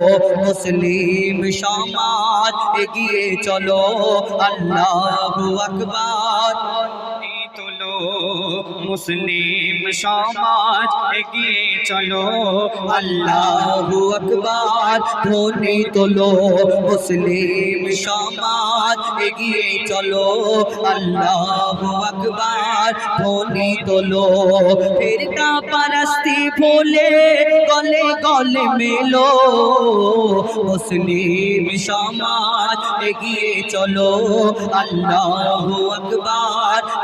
মুসলিম সমাজ এগিয়ে চলো আল্লাহ আকবার। মুসলিম সমাজ এগিয়ে চলো। আল্লাহু আকবার, ধ্বনি তোলো। মুসলিম সমাজ এগিয়ে চলো। আল্লাহু আকবার, ধ্বনি তোলো। ফিরকা পারস্তি ভুলে গলে গলে মেলো। মুসলিম সমাজ এগিয়ে চলো। আল্লাহু আকবার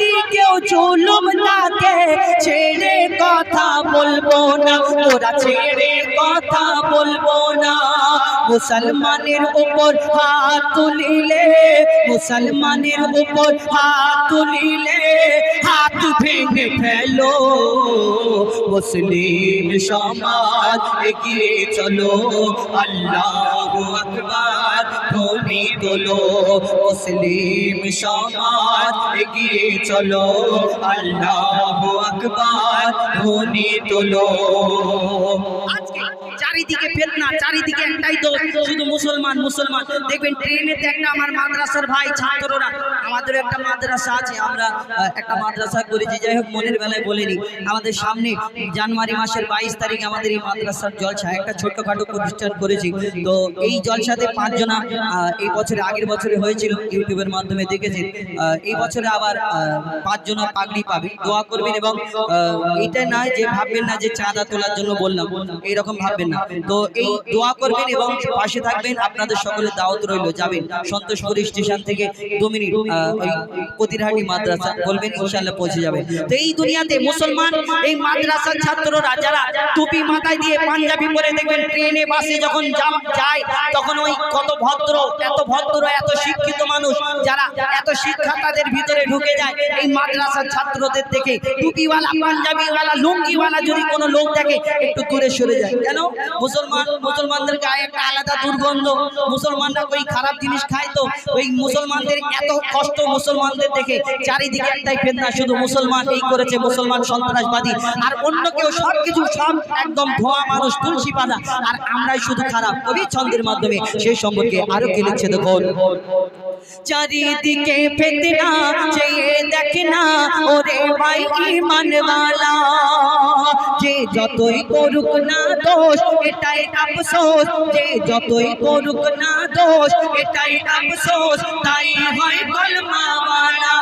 যদি কেউ জুলুম তাকে ছেড়ে কথা বলব না। ওরা ছেড়ে কথা বলব না। মুসলমানের উপর হাত তুলিলে, মুসলমানের উপর হাত তুলিলে, হাত ভেঙে ফেলো। মুসলিম সমাজ এগিয়ে চলো। আল্লাহ আকবার। ধ্বনি তোলো মুসলিম সমাজ এগিয়ে চলো। আল্লাহ আকবার ধ্বনি তোলো। আজকে চারিদিকে ফেতনা, চারিদিকে একটাই দোষ, শুধু মুসলমান মুসলমান। দেখবেন ট্রেনেতে একটা আমার মাদ্রাসার ভাই, ছাত্ররা আমাদের একটা মাদ্রাসা আছে, আমরা একটা মাদ্রাসা করেছি, যাই হোক, মনের বেলায় বলিনি আমাদের সামনে জানুয়ারি মাসের বাইশ তারিখে আমাদের এই মাদ্রাসার জলসা, একটা ছোট্টখাটো প্রতিষ্ঠান করেছি। তো এই জলসাতে পাঁচজনা এই বছরে আগের বছরে হয়েছিল, ইউটিউবের মাধ্যমে দেখেছেন। এই বছরে আবার পাঁচজনা পাগড়ি পাবে। দোয়া করবেন এবং এইটা নয় যে ভাববেন না যে চাঁদা তোলার জন্য বললাম, এইরকম ভাববেন না। তো এই দোয়া করবেন এবং পাশে থাকবেন। আপনাদের সকলে দাওয়াত রইল। যাবেন। সন্তোষপুরি স্টেশন থেকে দু ওই পতিরহাটি মাদ্রাসা বলবেন ইনশাল্লাহ পৌঁছে যাবেন। তো এই দুনিয়াতে মুসলমান, এই মাদ্রাসার ছাত্ররা যারা টুপি মাথায় দিয়ে পাঞ্জাবি পরে দেখবেন, ট্রেনে, বাসে যখন যায়, তখন ওই কত ভদ্র, এত ভদ্র, এত শিক্ষিত মানুষ যারা এত শিক্ষা তাদের ভিতরে ঢুকে যায়। এই মাদ্রাসার ছাত্রদের থেকে টুপিওয়ালা, পাঞ্জাবিওয়ালা, লুঙ্গিওয়ালা যদি কোনো লোক দেখে, একটু দূরে সরে যায়। কেন? মুসলমান মুসলমানদের গায়ে একটা আলাদা দুর্গন্ধ। মুসলমানরা ওই খারাপ জিনিস খায় তো, ওই মুসলমানদের এত কষ্ট মুসলমানদের দেখে, চারিদিকে একটাই ফেতনা, শুধু মুসলমান এই করেছে, মুসলমান সন্ত্রাসবাদী। আর অন্য কেউ সব কিছু সব একদম ধোয়া মানুষ, তুলসী পাতা, আর আমরাই শুধু খারাপ। কবি ছন্দের মাধ্যমে সেই সম্পর্কে আরও কি লিখছে দেখুন। চারিদিকে ফেতনা, চেয়ে দেখনা ওরে ভাই ইমানওয়ালা। যতই করুক না দোষ, এটাই আফসোস। যে যতই করুক না দোষ, এটাই আফসোস। তাই হয় কলমাওয়ালা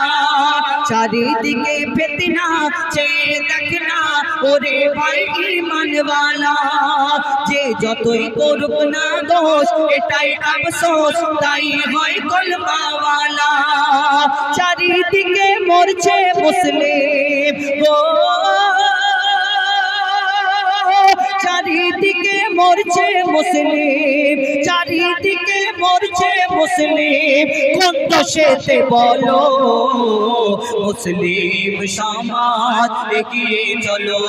চারিদিকে ফেতনা চেয়ে দেখনা ওরে ভাই ইমানওয়ালা যে যতই করুক না দোষ, এটাই আফসোস। তাই হয় কলমাওয়ালা চারিদিকে মরছে মুসলিম। গো চারিদিকে মরছে মুসলিম, চারিদিকে মরছে মুসলিম। কোন দোষেতে বলো? মুসলিম সমাজ এগিয়ে চলো।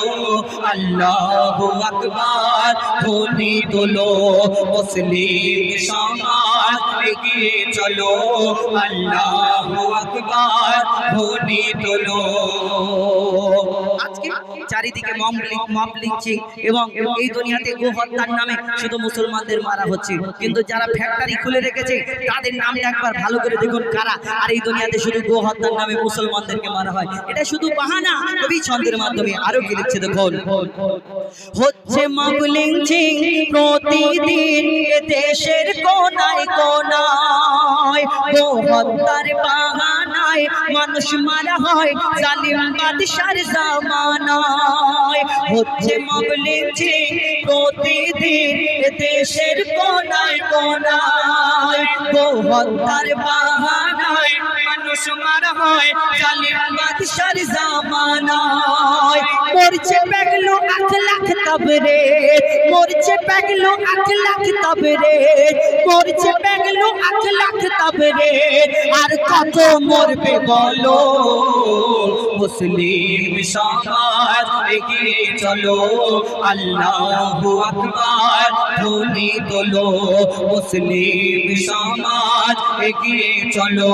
আল্লাহ আকবার, ধ্বনি তোলো। মুসলিম সমাজ এগিয়ে চলো। আল্লাহ আকবার, ধ্বনি তোলো। চারিদিকে মম লিখ লিখছে এবং এই দুনিয়াতে নামে শুধু মুসলমানদের মারা হচ্ছে। কিন্তু যারা ফ্যাক্টরি খুলে রেখেছে, তাদের একবার ভালো করে দেখুন কারা। আর এই দুনিয়াতে শুধু নামে মুসলমানদেরকে মারা হয়। এটা শুধু বাহানা কবি ছন্দের মাধ্যমে আরও কি লিখছে দেখুন? হচ্ছে মাবলিং চিং প্রতিদিন দেশের কোনায় কোনায় গো হত্যার বাহানায় মানুষ মারা হয়, জালিম বাদশার জামানায়। হচ্ছে মাবলিং চিং প্রতিদিন দেশের কোনায় কোনায়। গো হত্যার বাহানায় মানুষ মানুষ মার হয়, জালিম বাদশার জামানায়। মরছে পেগলো আখ লাখ তবরে, মরছে পেগলো আখ লাখ তবরে, মরছে পেগলো আখ লাখ তবরে। আর কত মরবে বলো? মুসলিম সমাজ এগিয়ে চলো, আল্লাহু আকবার, ধ্বনি তোলো। মুসলিম সমাজ এগিয়ে চলো,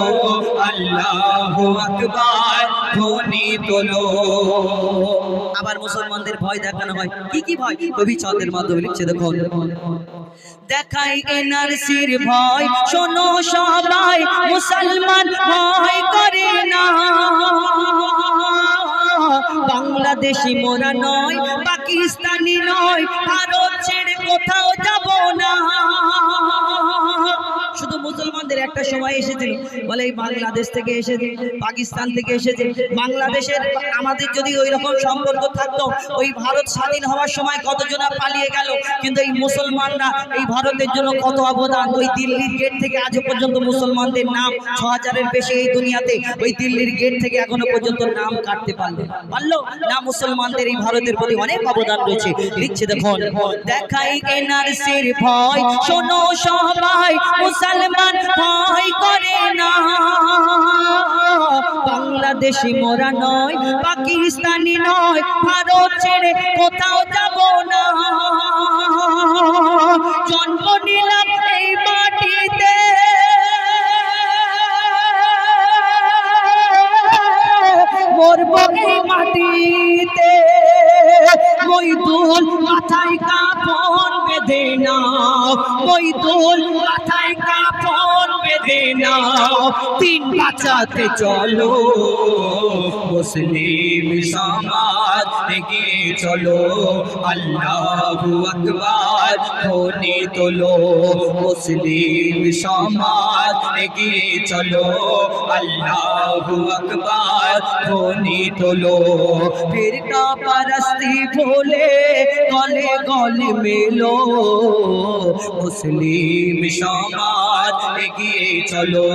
আল্লাহু আকবার, ধ্বনি তোলো। আবার মুসলমানদের ভয় দেখানো হয়। কি কি ভয়? কবি ছন্দের মাধ্যমে লিখছে দেখুন। দেখাই এনআরসির ভয়। শোনো সবাই, মুসলমান ভয় করে না। বাংলাদেশি মোরা নয়, পাকিস্তানি নয়, ভারত ছেড়ে কোথাও যাব না। শুধু মুসলমানদের একটা সময় এসেছিল। বলে এই বাংলাদেশ থেকে এসেছে, পাকিস্তান থেকে এসেছে। বাংলাদেশের আমাদের যদি ওই রকম সম্পর্ক থাকতো, ওই ভারত স্বাধীন হওয়ার সময় কতজনা পালিয়ে গেল? কিন্তু এই মুসলমানরা এই ভারতের জন্য কত অবদান? ওই দিল্লির গেট থেকে আজও পর্যন্ত মুসলমানদের নাম ছ হাজারের বেশি এই দুনিয়াতে ওই দিল্লির গেট থেকে এখনও পর্যন্ত নাম কাটতে পারল পারল? না মুসলমানদের এই ভারতের প্রতি অনেক অবদান রয়েছে। লিখছে দেখুন, দেখাই এনআরসির ভয় শোনো সবাই মুসলমান ভয় করে না। বাংলাদেশি মোরা নয়, পাকিস্তানি নয়, ভারত ছেড়ে কোথাও যাব না। জন্ম নিলাম এই মাটিতে। মরব এই মাটিতে। মইদুল মাথায় কাপড় বেঁধে নাও। বৈদুল মাথায় কাপড় মেদিনা তিন বাঁচাতে চলো। মুসলিম সমাজ থেকে চলো। আল্লাহ আকবার ধনে তোলো। মুসলিম সমাজ থেকে চলো। আল্লাহ আকবার ধনে তোলো। ফিরকা পারস্তি ভোলে গলে গলে মেলো। মুসলিম সমাজ এগিয়ে চলো,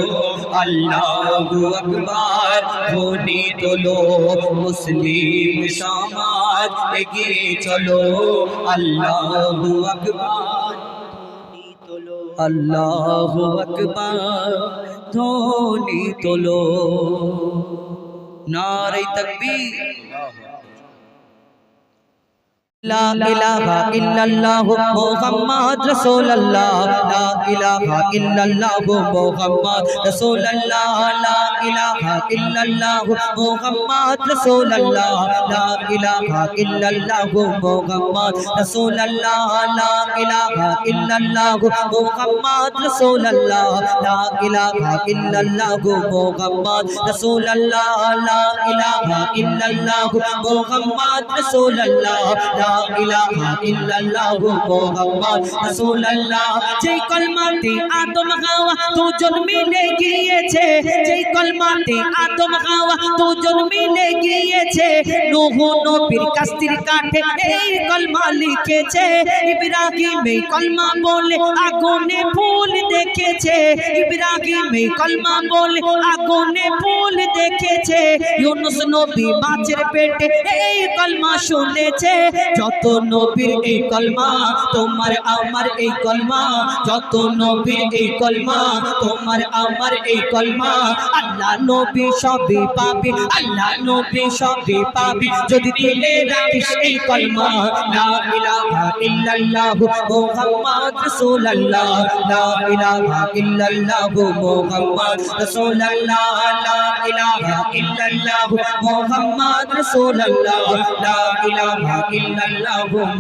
আল্লাহু আকবার। ধ্বনি তোলো, মুসলিম সমাজ এগিয়ে চলো, আল্লাহু আকবার। আল্লাহ আকবার। ধ্বনি তোলো। নারে তকবীর। লা ইলাহা ইল্লাল্লাহ মুহাম্মদ রাসূলুল্লাহ, লা ইলাহা ইল্লাল্লাহ মুহাম্মদ রাসূলুল্লাহ, লা ইলাহা ইল্লাল্লাহ মুহাম্মদ রাসূলুল্লাহ, লা ইলাহা ইল্লাল্লাহ মুহাম্মদ রাসূলুল্লাহ, লা ইলাহা ইল্লাল্লাহ মুহাম্মদ রাসূলুল্লাহ, লা ইলাহা ইল্লাল্লাহ মুহাম্মদ রাসূলুল্লাহ, লা ইলাহা ইল্লাল্লাহ মুহাম্মদ রাসূলুল্লাহ, লা ইলাহা ইল্লাল্লাহ মুহাম্মদ রাসূলুল্লাহ। যেই কলমাতে আদম হাওয়া দুজন মিলে গিয়েছে, যেই কলমাতে আদম হাওয়া দুজন মিলে গিয়েছে, নূহ নবীর কাস্তির কাঠে এই কলমা লিখেছে। ইব্রাহিম এই কলমা বলে আগুনে ফুল দেখেছে। ইব্রাহিম এই কলমা বলে আগুনে ফুল দেখেছে। ইউনুস নবী মাছের পেটে এই কলমা শুনেছে। যত নবীর এই কলমা, তোমার আমার এই কলমা, যত নবীর এই কলমা, তোমার আমার এই কলমা, আল্লাহ নবী সবই পাবি, আল্লাহ নবী সবই পাবি। যদি দিলে রাখিস এই কলমা, লা ইলাহা ইল্লাল্লাহ মুহাম্মদ রাসূলুল্লাহ, লা ইলাহা ইল্লাল্লাহ মুহাম্মদ রাসূলুল্লাহ, লা ইলাহা ইল্লাল্লাহ মুহাম্মদ রাসূলুল্লাহ, লা ইলাহা ইল্লাল্লাহ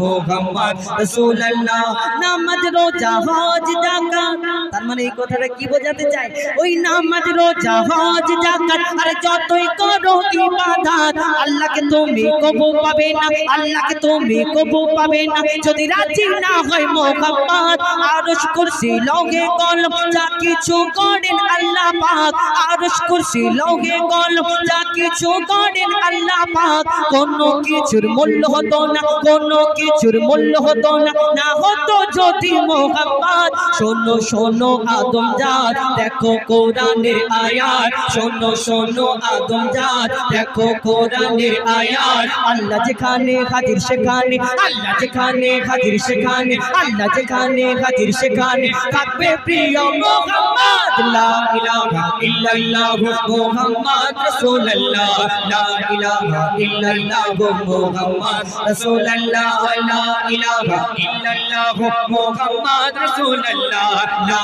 মুহাম্মদ রাসূলুল্লাহ। নামাজ রোজা হজ যাকাত তার মানে এই কথাটা কি বোঝাতে চায় ওই নামাজ রোজা, হজ, যাকাত, আর যতই করো ইবাদত, আল্লাহকে তুমি কবু পাবে না, আল্লাহকে তুমি কবু পাবে না। যদি রাজি না হয় মোহাম্মদ, আরশ কুরসি, লৌহে কলম, যা কিছু করেন আল্লাহ পাক, আরশ কুরসি লগে কলম, যা কিছু করেন আল্লাহ পাক। কোনো কিছুর মূল্য হতো না, কোনো কিছুর মূল্য হতো না না হতো যদি মোহাম্মদ, শোনো শোনো আদম জাত দেখো কোরআনের আয়াত। শোনো শোনো আদম জাত দেখো কোরআনের আয়াত। আল্লাহ যেখানে হাজির সেখানে, আল্লাহ যেখানে হাজির সেখানে, আল্লাহ যেখানে হাজির সেখানে থাকবে প্রিয় মোহাম্মদ। লা ইলাহা ইল্লাল্লাহ মুহাম্মদ রাসূলুল্লাহ। লা ইলাহা ইল্লাল্লাহ মুহাম্মদ রাসূলুল্লাহ। লা ইলাহা ইল্লাল্লাহ মুহাম্মদ রাসূলুল্লাহ। লা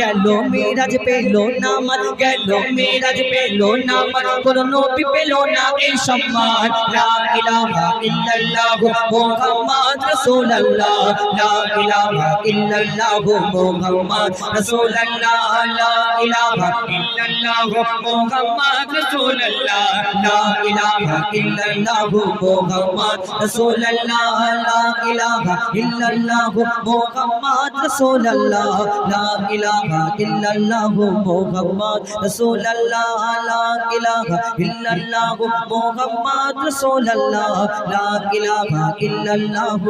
গেল, মিরাজ পেল নামাজ গেল, মিরাজ পেল নামাজ, কোন নবী পেল না এই সম্মান। লা ইলাহা ইল্লাল্লাহ মুহাম্মদ রাসূলুল্লাহ, লা ইলাহা ইল্লাল্লাহ মুহাম্মদ রাসূলুল্লাহ, লা ইলাহা ইল্লাল্লাহ মুহাম্মদ রাসূলুল্লাহ, লা ইলাহা ইল্লাল্লাহ মুহাম্মদ রাসূলুল্লাহ, লা ইলাহা ইল্লাল্লাহ মুহাম্মদ রাসূলুল্লাহ, লা ইলাহা ইল্লাল্লাহ মুহাম্মদ রাসূলুল্লাহ, লা ইলাহা ইল্লাল্লাহ মুহাম্মদ রাসূলুল্লাহ, লা ইলাহা ইল্লাল্লাহ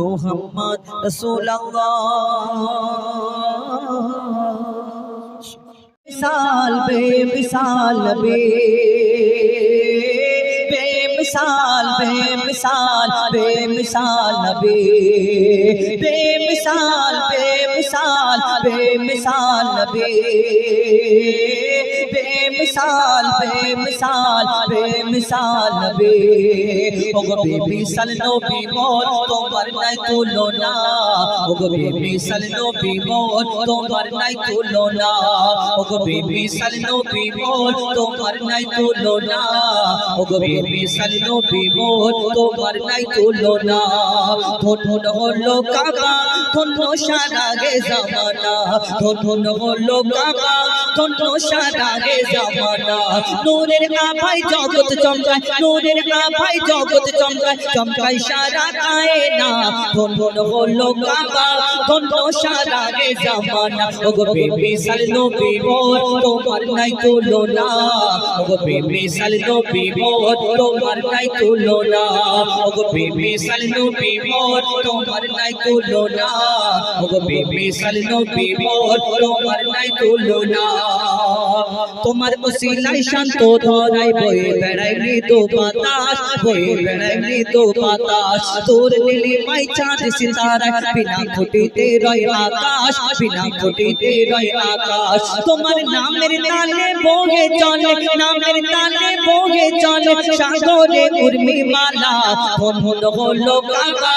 মুহাম্মদ রাসূলুল্লাহ। مثال بے مثال بے بے مثال بے مثال بے مثال بے بے مثال بے बेमिसाल बेमिसाल बे বেমিসাল বেমিসাল বেমিসাল নবী ওগো বেমিসাল নবী মোর, তোমার নাই তুলনা। ওগো বেমিসাল নবী মোর, তোমার নাই তুলনা। ওগো বেমিসাল নবী মোর, তোমার নাই তুলনা। ওগো বেমিসাল নবী মোর, তোমার নাই তুলনা। ধন হলো কাবা ধন সারা গে জামানা। ধন হলো কাবা ধন সারা গে জামানা। নূরের আভাই জগৎ চমকায়, নূরের আভাই জগৎ চমকায় চমকায় সারা কায়না। ধন ধন হলো কাবা। ধন সারা গে জামানা ওগো বেমিসাল নবী মোর তোমার নাই তুলনা। ওগো বেমিসাল নবী মোর তোমার নাই তুলনা। ওগো বেমিসাল নবী মোর তোমার নাই তুলনা। ওগো বেমিসাল নবী মোর তোমার নাই তুলনা। তোমার ওসিলাই শান্ত ধরাই বয়ে বেড়াই মৃদু বাতাস বয়ে বেড়াই মৃদু বাতাস। তোর নীলি মাই চাঁদ সিতারায় বিনা খুঁটিতে রয় আকাশ, বিনা খুঁটিতে রয় আকাশ। তোমার নামের তালে বহে চলে, নামের তালে বহে চলে, সাগরে উর্মি মালা হলো কাবা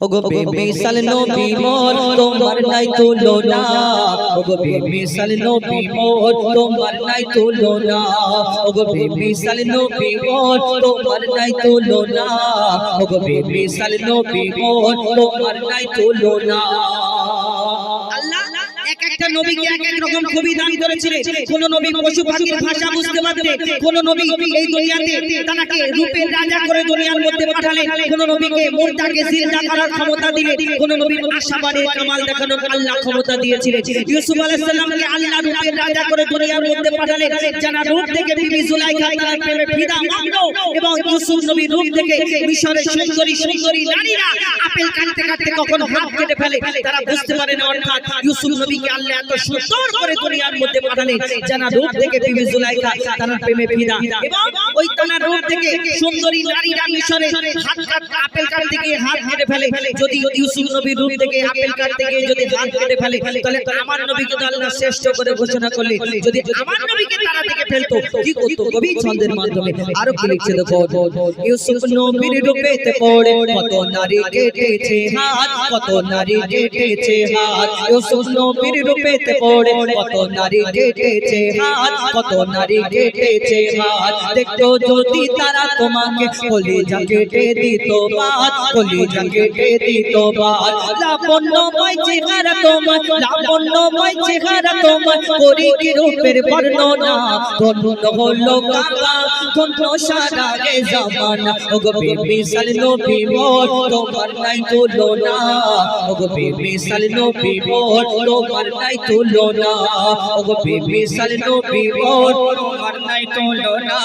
ওগো বেমিসাল নবী মোর তোমার নাই তুলনা ওগো বেমিসাল নবী মোর তোমার নাই তুলনা ওগো বেমিসাল নবী মোর তোমার নাই তুলনা ওগো বেমিসাল নবী মোর তোমার নাই তুলনা আল্লাহ এক একটা নবীকে এক এক রকম কবি দান করেছিলেন। কোন নবী পশু পাখির ভাষা বুঝতে পারতেন কোন নবী এই দুনিয়াতে তাকে রূপের রাজা করে দুনিয়ার মধ্যে পাঠালেন। কোন নবীকে মুর্দাকে জিন্দা করার ক্ষমতা দিলেন। কোন নবীর আশাবাদের কামাল দেখানোর আল্লাহ ক্ষমতা দিয়েছিলেন। ইউসুফ আলাইহিস সালামকে আল্লাহ রূপের রাজা করে দুনিয়ার মধ্যে পাঠালেন। যারা রূপ থেকে বিবি জুলাইখা তার প্রেমে ফিদা মানলো এবং ইউসুফ নবী রূপ থেকে মিশরের সুন্দরী সুন্দরী নারীরা আপেল কাটতে কাটতে কখনো হাত কেটে ফেলে, তারা বুঝতে পারে না, অর্থাৎ ইউসুফ নবীকে আল্লাহ আরও কি লিখছে দেখো? কত নারী কেটেছে হাত কত নারী কেটেছে হাত। রূপেতে পড়ে, কত নারী কেটেছে হাত, কত নারী কেটেছে হাত। দেখতো যদি তারা তোমাকে কলিজা কেটে দিত বাত কলিজা কেটে দিত লাবণ্যময় চেহারা তোমার চেহারা তোমার করি কি রূপের বর্ণনা। হলো কাবা ধন্য সারা রে জামানা ওগো বেবি সাল নবী মোর তোমার নাই তুলনা ওগো বেবি সাল নবী মোর তোমার নাই তুলনা ওগো বেবি সাল নবী মোর তোমার নাই তুলনা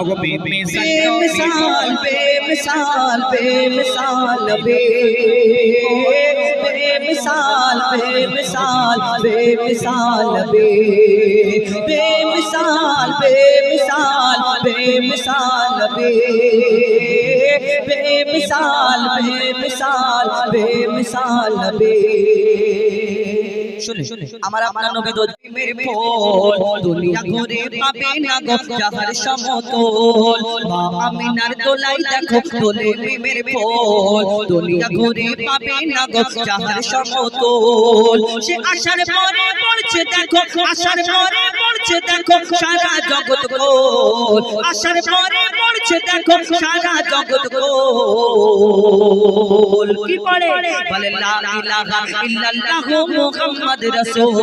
ওগো বিবি বেমিসাল বেমিসাল বেমিসাল বে বেমিসাল বেমিসাল বেমিসাল বে বেমিসাল বেমিসাল बे बेमिसाल बे बे मिसाल बे मिसाल बे मिसाल रे আমার আপনার নবী দো মেরে দুনিয়া ঘুরে পাবে না গো যাহার সমতল। মা আমিনার দোলাই দেখো তোলে মেরে ফোল। দুনিয়া ঘুরে পাবে না গো যাহার সমতল। সে আশার পরে পড়ছে দেখো আশার পরে পড়ছে দেখো সারা জগৎ গোল আশার পরে পড়ছে দেখো সারা জগৎ গোল কি পড়ে? বলে লা ইলাহা ইল্লাল্লাহু মুহাম্মদ রাসূল,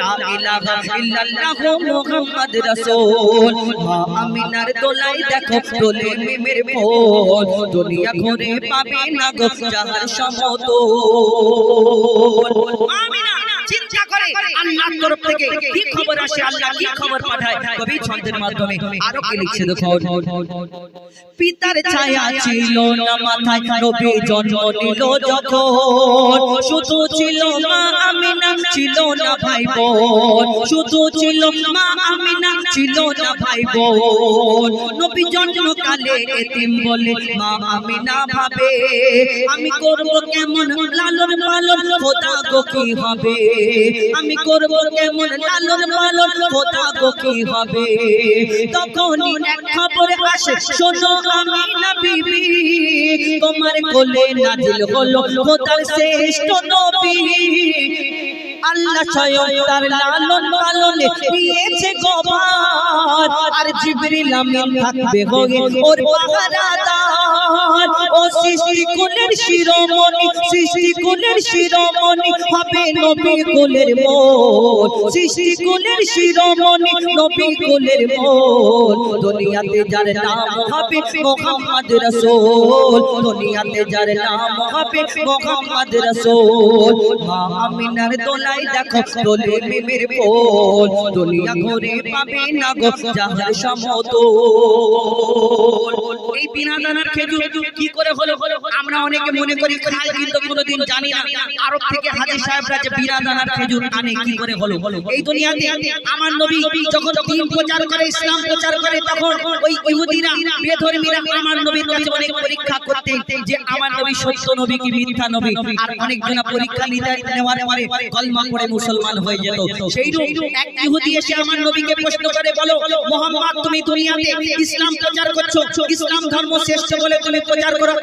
লা ইলাহা ইল্লাল্লাহু মুহাম্মদ রাসূল। মা আমিনার দোলাই দেখো তোলে মিমের ফোল দুনিয়া ঘুরে পাবে না গো যাহার সমতল। আমিনা! চিন্তা করে আল্লাহর তরফ থেকে কি খবর আসে? আল্লাহ কি খবর পাঠায়? কবি ছন্দের মাধ্যমে। আরও কি লিখছে দেখো পিতার ছায়া ছিল না মাথায় নবী জন্ম নিল যখন। শুধু ছিল মা আমিনা ছিল না ভাই বোন শুধু ছিল মা আমিনা ছিল না ভাই বোন নবী জন্ম কালে এতিম বলে মা আমিনা ভাবে আমি করব কেমন লালন পালন খোদা গো কি হবে? আমি করব কেমন লালন পালন, খোদা গো কি হবে? তখনই এক খবর আসে, শোনো আমি না বিবি, তোমার কোলে নাজিল হলো খোদার শ্রেষ্ঠ নবী। আল্লাহ স্বয়ং তার লালন পালনে দিয়েছে গবার আর জিবরিল আমিন থাকবে হয়ে ওর পাহারাদার। দুনিয়াতে যার নাম হবে মোহাম্মদ রাসূল। দুনিয়াতে যার নাম হবে মোহাম্মদ রাসূল। মা দোলাই দেখো, দোলে মিমের পোল। দুনিয়া ঘুরে পাবে না গো যাহার সমতল। এই বিনা খেজুর কি করে হলো আমরা অনেকে মনে করি খাই কিন্তু কোনোদিন জানি না। আরব থেকে সাহেবরা যে খেজুর আনে কি করে হলো? এই দুনিয়াতে আমার নবী যখন দিন প্রচার করে ইসলাম প্রচার করে তখন ওই ইহুদিরা বেধর্মীরা আমার নবীর কাছে অনেক পরীক্ষা করতে যে আমার নবী সত্য নবী কি মিথ্যা নবী? আর অনেকজনা পরীক্ষা নিতে নেওয়ার পরে কলমা পড়ে মুসলমান হয়ে যেত। সেই এক ইহুদি এসে আমার নবীকে প্রশ্ন করে বলো মোহাম্মদ তুমি দুনিয়াতে ইসলাম প্রচার করছ ইসলাম ধর্ম শ্রেষ্ঠ বলে তুমি প্রচার করো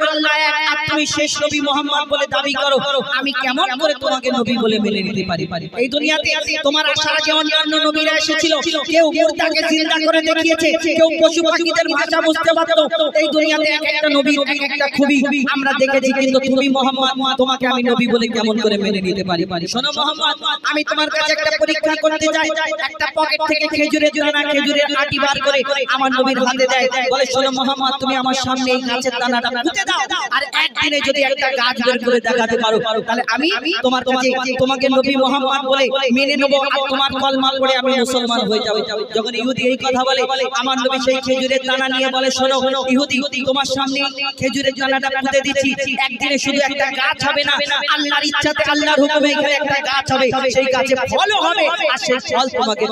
আমরা দেখেছি, কিন্তু তুমি মোহাম্মদ, তোমাকে আমি নবী বলে কেমন করে মেনে নিতে পারি? শোনো মোহাম্মদ, আমি তোমার কাছে একটা পরীক্ষা করতে যাই একটা পকেট থেকে খেজুরের দানা, খেজুরের আটি বার করে আমার নবীর হাতে দেয়। বলে, শোনো মোহাম্মদ, তুমি আমার সামনে এই গাছের দানাটা দাও আর একদিনে যদি একটা গাছ বের করে দেখাতে পারো তাহলে আমি তোমার কাছে তোমাকে নবী মোহাম্মদ বলে মেনে নেব আর তোমার কলমা পড়ে আমি মুসলমান হয়ে যাব। যখন ইহুদি এই কথা বলে আমার নবী সেই খেজুরের দানা নিয়ে বলে শোনো ইহুদি তোমার সামনে খেজুরের দানাটা পুঁতে দিচ্ছি। একদিনে শুধু একটা গাছ হবে না আল্লাহর ইচ্ছাতে আল্লাহর হুকুমে এখানে একটা গাছ হবে সেই গাছে ফলও হবে আর সেই ফল তোমাকে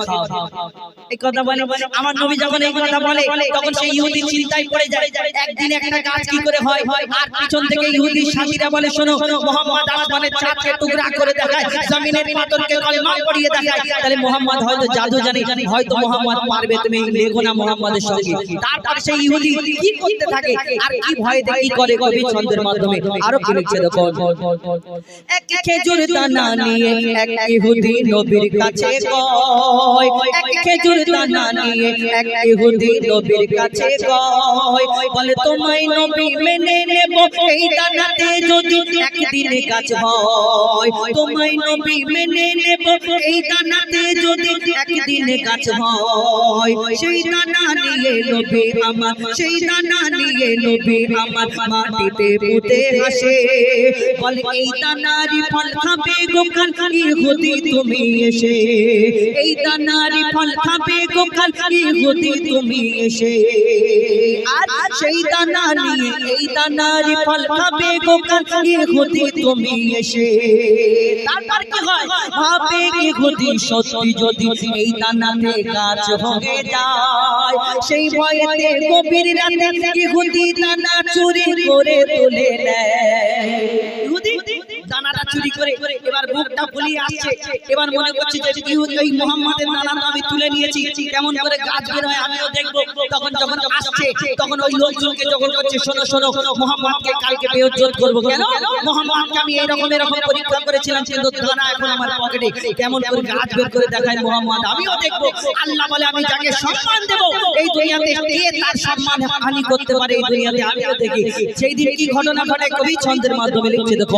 এই কথা বলে আমার নবী যখন এই কথা বলে তখন সেই ইহুদি চিন্তায় পড়ে যায় একদিন একটা গাছ কি করে হয় আর পিছন থেকে ইহুদি সাথীরা বলে শোনো মোহাম্মদ আসমানের চাঁদকে টুকরা করে দেখায় জমিনের পাথরকে কলমা পড়িয়ে দেখায় তাহলে মোহাম্মদ হয়তো জাদু জানে হয়তো মোহাম্মদ পারবে তুমি লেখো না মোহাম্মদের সঙ্গে। তারপর সেই ইহুদি কি করতে থাকে আর কি ভয়ে দেখি করে কবি ছন্দের মাধ্যমে? আরও কি লিখছে দেখো। এক খেজুর দানা নিয়ে এক ইহুদি নবীর কাছে কয় এক খেজুর দানা নিয়ে এক ইহুদি নবীর কাছে কয় বলে তোমায় নবী মেনে সেই তুমি এসে। এই দানারি ফল খাবে গোকাল তুমি এসে। আর সেই দানা নিয়ে এই দানারি ফল খাবে গোকাল ইহুদি তুমি এসে। তারপর কি হয়? ভাবে ইহুদি সত্যি যদি এই দানাতে গাছ হয়ে যায় সেই ভয়েতে গভীর রাতে ইহুদি দানা চুরি করে তুলে নেয়। দানাটা চুরি করে এবার বুকটা ফুলিয়ে আসছে। এবার মনে করছে যে ওই মোহাম্মদের দানা তো আমি তুলে নিয়েছি, কেমন করে গাছ বের হয় আমিও দেখব। তখন যখন আসছে, তখন ওই লোকজনকে যখন করছে শোনো শোনো, মোহাম্মদকে কালকে করব। কেন? মোহাম্মদকে আমি এরকম পরীক্ষা করেছিলাম, কিন্তু দানা এখন আমার পকেটে কেমন করে গাছ বের করে দেখায় মোহাম্মদ? আমিও দেখব। আল্লাহ বলে, আমি যাকে সম্মান দেবো, এই দুনিয়াতে কে তার সম্মান হানি করতে পারে? এই দুনিয়াতে আমিও দেখি। সেই দিন কি ঘটনা ঘটে কবি ছন্দের মাধ্যমে লিখছে দেখো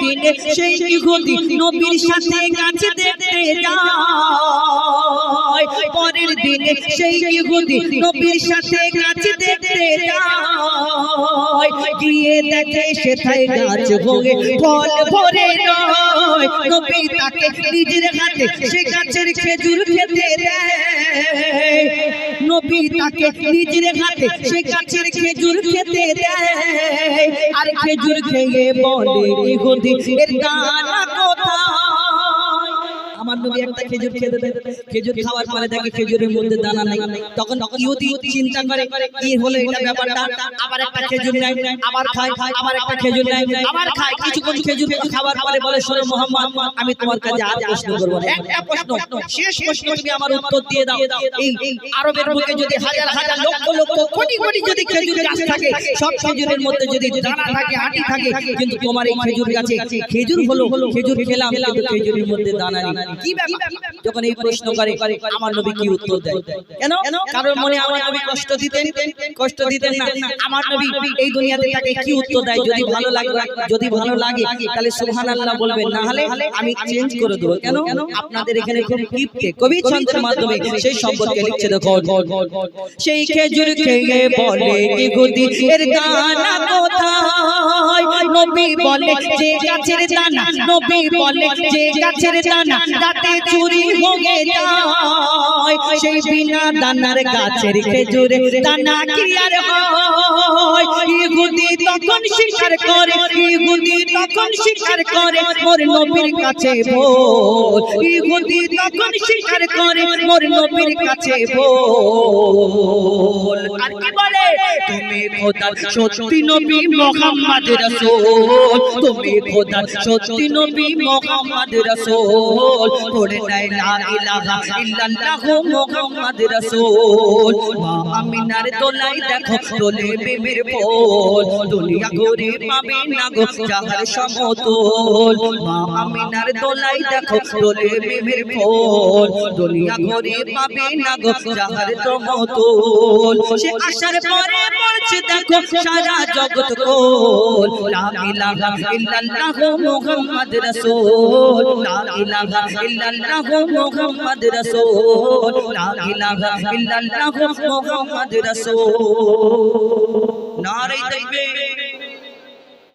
দিনে সেই ইহুদি নবীর সাথে গাছ দেখতে যায়। পরের দিনে সেই ইহুদি নবীর সাথে গাছ দেখতে যায়। গিয়ে দেখে সেথায় গাছ ভোগে। ফল ভরে নয়। নবী তাকে নিজের হাতে সে গাছের খেজুর খেতে দেয়। নবী তাকে নিজের হাতে সে গাছের খেজুর খেতে দেয়। আর খেজুর খেয়ে বলে ইহুদি এর গানা আমার নবী একটা খেজুর খেতে দেয়। খেজুর খাওয়ার পরে দেখে খেজুরের মধ্যে দানা নাই। তখন ইহুদি চিন্তা করে কি হলো এটা ব্যাপারটা? আবার একটা খেজুর নেয় আবার খায় আবার একটা খেজুর নেয় আবার খায় কিছুক্ষণ খেজুর খাওয়ার পরে বলে শোনো মোহাম্মদ আমি তোমার কাছে আর প্রশ্ন করব একটা প্রশ্ন শেষ প্রশ্ন তুমি আমার উত্তর দিয়ে দাও। এই আরবের বুকে যদি হাজার হাজার লক্ষ লক্ষ কোটি কোটি যদি খেজুর গাছ থাকে সব খেজুরের মধ্যে যদি দানা থাকে আটি থাকে কিন্তু তোমার এই খেজুর গাছে খেজুর হলো খেজুর খেলাম কিন্তু খেজুরের মধ্যে দানা নেই যখন এই প্রশ্ন করে আমার নবী কি উত্তর দেয়? কেন? কারণ মনে আমার নবী কষ্ট দিতেন? কষ্ট দিতেন না। আমার নবী এই দুনিয়াতে তাকে কি উত্তর দেয়? যদি ভালো লাগে যদি ভালো লাগে তাহলে সুবহানাল্লাহ বলবেন না হলে আমি চেঞ্জ করে দেবো। কেন? আপনাদের এখানে খুব গিফটে কবি ছন্দের মাধ্যমে সেই সম্পর্কে লিখছে দেখো সেই খেজুর খেয়ে বলে ইহুদি এর দানা কোথায় নবী বলে যে গাছের দানা নবী বলে যে গাছের দানা রাতে চুরি হয়ে যায়। সেই বিনা দানার গাছের খেজুরে দানা কি আর হয়? ইহুদি তখন স্বীকার করে, ইহুদি তখন স্বীকার করে, মোর নবীর কাছে বল ইহুদি তখন স্বীকার করে, মোর নবীর কাছে বল আর কি বলে? তুমি খোদা, সত্যি নবী মোহাম্মদ রাসূল। তুমি খোদা, সত্যি নবী মোহাম্মদ রাসূল। পড়ে নাই লা ইলাহা ইল্লাল্লাহু মুহাম্মদ রাসূল। মা আমিনার দোলাই দেখো দোলে বেবের পোল। দুনিয়া ঘুরে পাবে না গো যাহার সমতল। মা আমিনার দোলাই দেখো দোলে বেবের পোল। দুনিয়া ঘুরে পাবে না গো যাহার সমতল। সে আসার পরে পড়ছে দেখো সারা জগৎ কোল। লা ইলাহা ইল্লাল্লাহু মুহাম্মদ রাসূল। লা ইলাহা ইল্লাল্লাহু মুহাম্মদ রাসূল। লা ইলাহা ইল্লাল্লাহু মুহাম্মদ রাসূল নারে তাকবীর